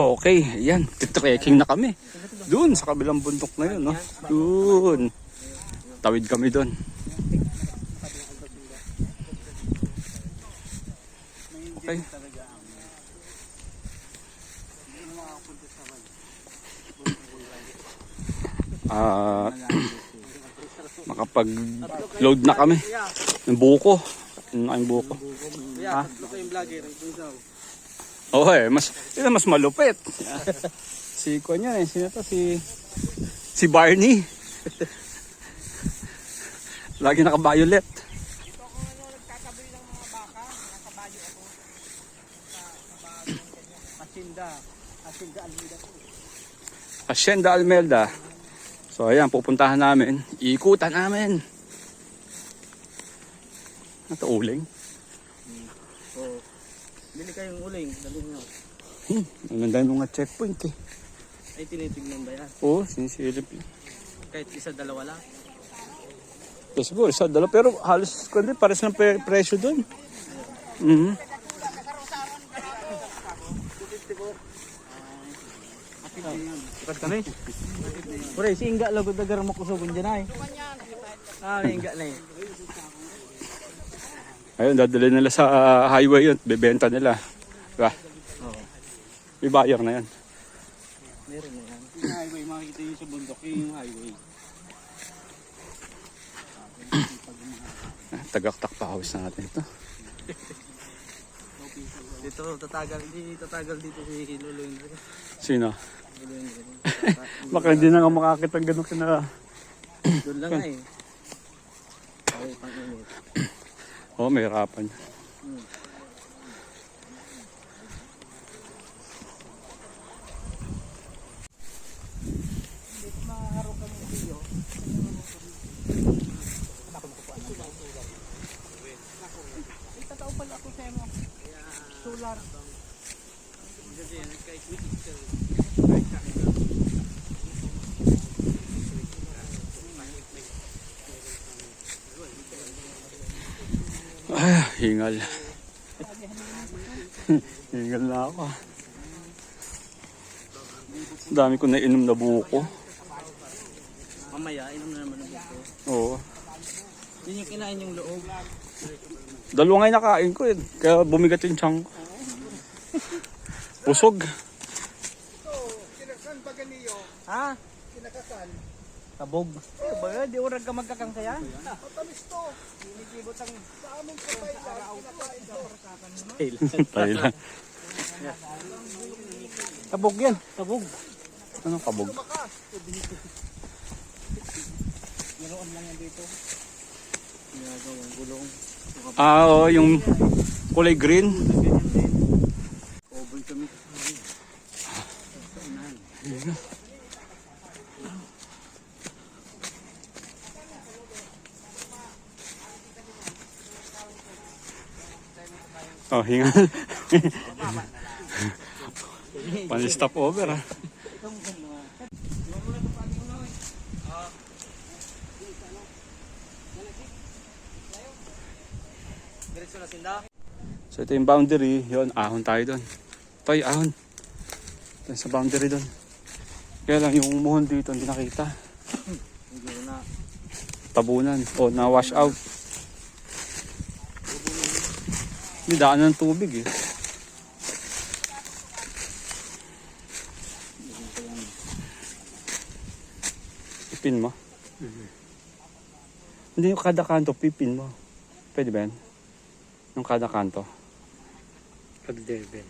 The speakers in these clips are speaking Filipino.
Okay, ayan. Titrekking na kami. Doon, sa kabilang bundok na yun, no? Doon. Tawid kami doon. Okay. Ah, makapag-load na kami ng buko. Ano ang buko? Kuya, tatlo kayong vlogger. Ito Oo eh, mas, ang mas malupit. si Kwan yan eh, sino to? Si, si Barney. Lagi naka-violet. Asinda. Asinda Almida. Hacienda Almelda. So ayan, pupuntahan namin. Ikutan namin. Ito uling. Bili kayong uling. Dalhin nyo. Hmm, ang ganda nga checkpoint eh. Ay, tinitignan ba yan? Oo, sinisilip yun. Kahit isa, dalawa lang. So, siguro, isa, dalawa. Pero halos, kundi, pares ng pre- presyo doon. Mhm. Ikat kami. Pure, si Inga lagod na garam makusugon dyan ay. Ah, Inga na eh. Ayun, dadali nila sa ah, highway yun. Bebenta nila. Diba? Oo. May buyer na yan. Meron na yan. Yung highway, makikita yun sa bundok. Yun yung highway. Ah, Tagaktak pa house natin ito. Dito, tatagal. Hindi tatagal dito si Lolo Henry. Sino? Lolo Henry. Baka hindi na nga makakita ng ganun kina... Doon lang eh. Ay, pang-init. Oh, may harapan. Ay, hingal. hingal na ako. Dami ko nainom na buko. Mamaya, inom na naman ang buko. Oo. Yun yung kinain yung loob. Dalawa nga nakain ko eh. Kaya bumigat yung tiyan ko. Pusog. Ha? Kinakasan. Tabog. Eh, ba, di orang ka magkakang kaya? Matamis to. Kinikibot ang sa aming kapay Tayo lang. Tabog yan. Tabog. Anong kabog? Meron lang yan dito. Ginagawang gulong. Ah, oo, yung kulay green. Oboy kami. Oh, hingal. Pani stop over ah. Na sinda. So ito yung boundary, yun, ahon tayo doon. Toy, ahon. Ito sa boundary doon. Kaya lang yung umuhon dito, hindi nakita. Tabunan o na wash out. Hindi daan ng tubig eh. Ipin mo? Hindi yung kada kanto, pipin mo. Pwede ba yan? Yung kada kanto. Pagdebe.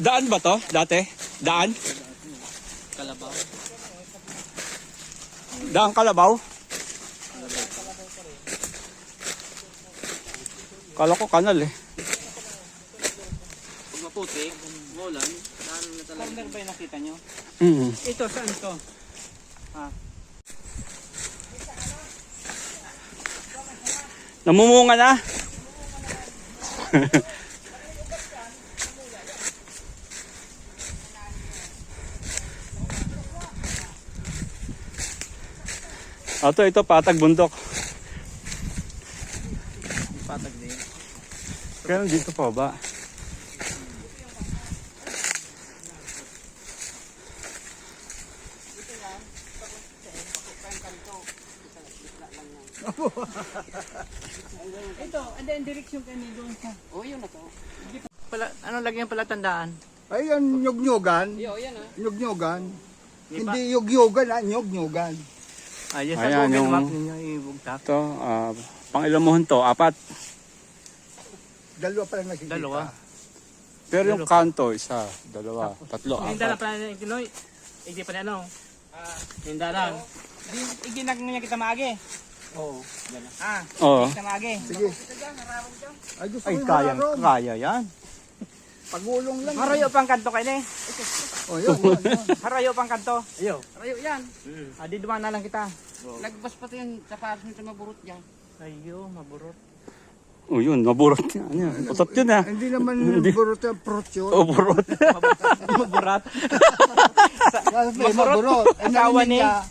Daan ba to? Dati? Daan? Kalabaw. Daan kalabaw? Kala ko kanal eh. Pag maputi, umulan, daan na talaga. Farmer ba yung nakita nyo? Mm. Ito, saan to? Namumunga na? Ito, ito, patag bundok. Patag din. Kaya dito pa ba? Ito, and then direksyon kayo ni doon sa... Oh, yun na to. Pala, ano lagyan pala tandaan? Ayan, nyog-nyogan. Yo, yan ah. Nyog-nyogan. Hindi yog-yogan, ah, nyog-nyogan. Ah, yes, Ayan, sa Google yung- Map ninyo ibugtak. Ito, ah, pang ilang mohon to? Apat. Dalawa pa lang nakikita. Dalawa. Pero yung kanto, isa, dalawa, tatlo, Hindi na apat. pa na Pinoy. Hindi pa na ano. Hindi lang. Iginag niya kita maagi. Oo. Ah, Oo. kita maagi. Sige. Ay, gusto Ay, ko yung kaya, hararong. kaya yan. Pagulong lang. Harayo pang kanto kayo ni. Oh, yun, yun, yun. Harayo pang kanto. Ayo. Rayo yan. Ah, di dumaan na lang kita. Nagbas pa yung sapatos nito maburot dyan. Ayo, maburot. Oh, yun, maburot yan. Ano yan? Utot yun ah. Hindi naman burot yung approach yun. Oh, burot. Maburat. Maburot. maburot. Eh, Asawa ni- niya,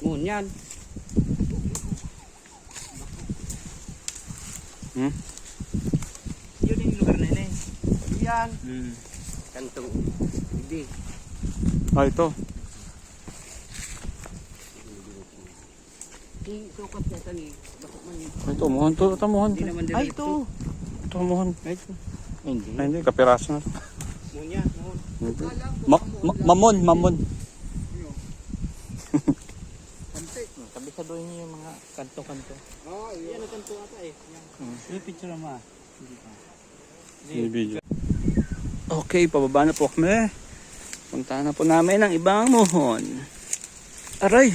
Ngun yan. Hmm? Yun yung lugar na yun eh. Yan. Hmm. Kantong. Hindi. Ah, ito. Sukat niya ito ni. Bako man yun. Ito, mohon to. Ito, mohon. Hindi naman Ay, ito. Ito, mohon. Hindi. Ay, hindi, kapiraso na. Ngun. Hindi. Ma- ma- mamon, mamon. Kabisaduhin niyo yung mga kanto-kanto. Ah, yun. Yan ang kanto ata eh. Yan. Yung picture ma. Yung video. Okay, pababa na po kami. Punta na po namin ang ibang mohon. Aray!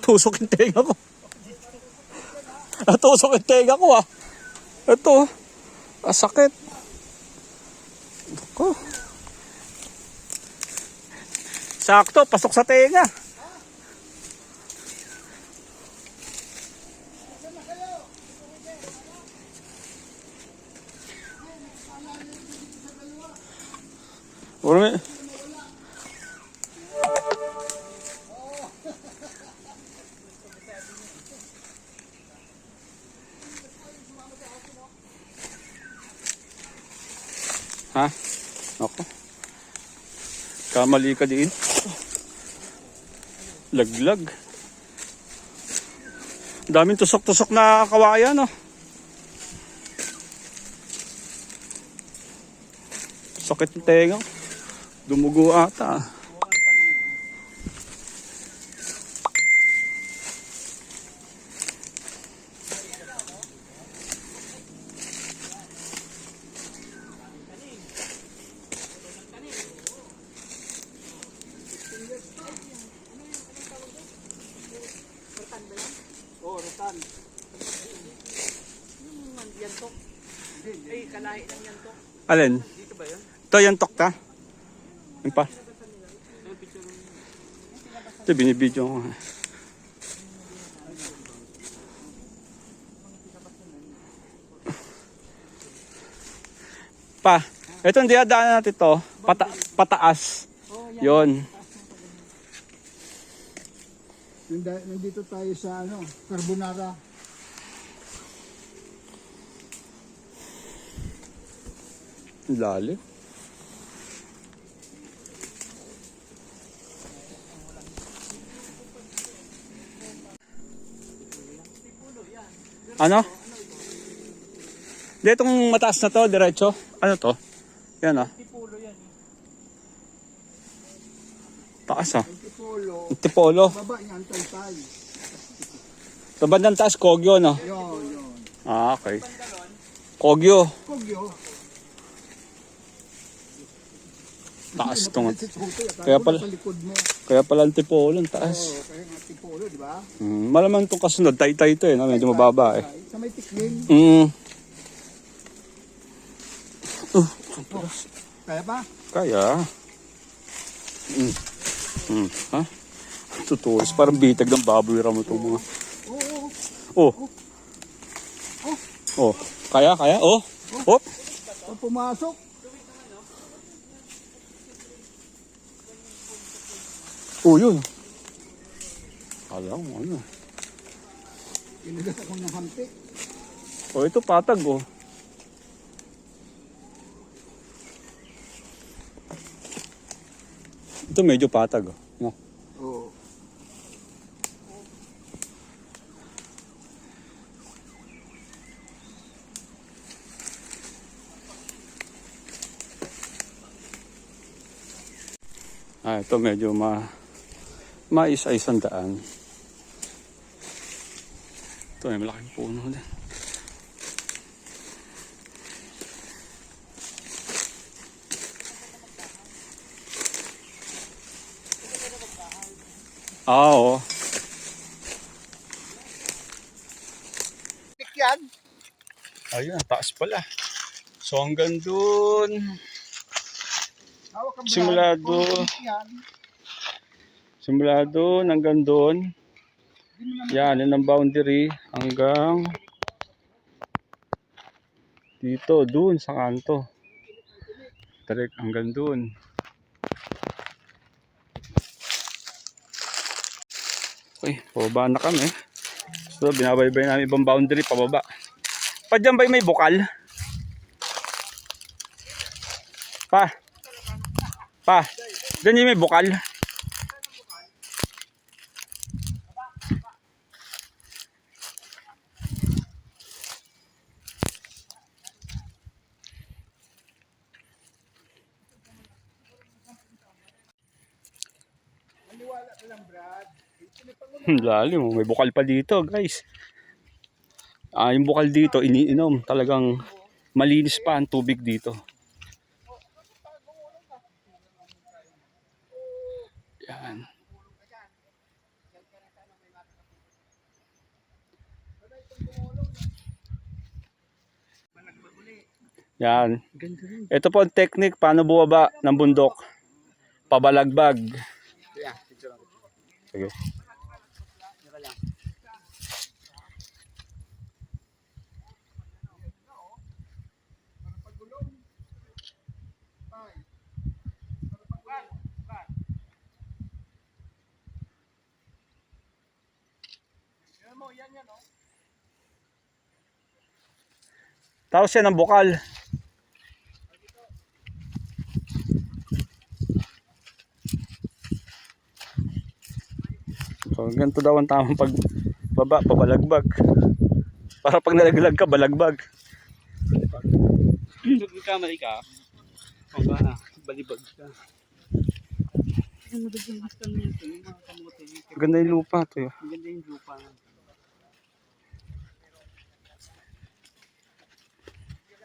Tusok yung tenga ko. Tusok yung tenga ko ah. Ito. Ah, sakit. Ako. Sakto, pasok sa tenga. Wala Ha? Ako. Kamali ka din. Laglag. Daming tusok-tusok na kawayan, oh. Sakit ng tenga. Dumugo ata. Oh, rotan. Yung yantok. Ay, kalahi ng yantok. Alin? Dito ba yun? Ito yung tokta. Yung pa. Ito, binibidyo ko. Pa, ito hindi daanan natin to. Pata pataas. Nanda- Nandito tayo sa ano, Carbonara. Lalim. Ano? Di itong mataas na to, diretso. Ano to? Yan ah. Taas ah. Tipolo. Tipolo. Baba niya, ang taytay. Sa bandang taas, Kogyo no? Yun, yun. Ah, okay. Kogyo. Kogyo. Taas to nga. Kaya pala-. Kaya pala ang Tipolo, ang taas. Oo, kaya nga tipolo, di ba? Hmm, malamang itong kasunod, tay-tay to eh, no? medyo mababa eh. Sa may tiklin. Mm, Kaya pa? kaya. Mm. Mm. Ha? Tutulis, parang bitag ng baboy ramo itong mga. Oo. Oh. Oh. Kaya, kaya, oh. Oh. Pag pumasok, Oh, yun. Kala ko, ano. Inagat ako ng hampi. O ito patag oh. Ito medyo patag oh. No? Oo. Ah, ito medyo ma mais-aysan daan. Ito may malaking puno din. Ah, oo. Tik yan. Ayun, taas pala. So hanggang ang Simula doon. Simula doon hanggang doon. Yan, yun ang boundary hanggang dito, doon sa kanto. Direct hanggang doon. Okay, pababa na kami. So, binabaybay namin ibang boundary pababa. Pa dyan ba may bukal? Pa? Pa? Dyan may bukal? Lalim. oh. May bukal pa dito, guys. Ah, yung bukal dito, iniinom. Talagang malinis pa ang tubig dito. Yan. Yan. Ito po ang technique paano bumaba ng bundok. Pabalagbag. Sige. Tapos yan ang bukal. Ganito daw ang tamang pag baba, pabalagbag. Para pag nalaglag ka, balagbag. Pag nagkamali ka, baba na, balibag ka. Ganda yung lupa to. eh. Maganda yung lupa.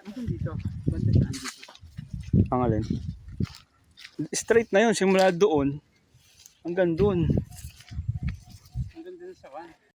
Asan dito? Banda saan dito? Ang alin? Straight na yun, simula doon hanggang doon. Ang ganda sa kan.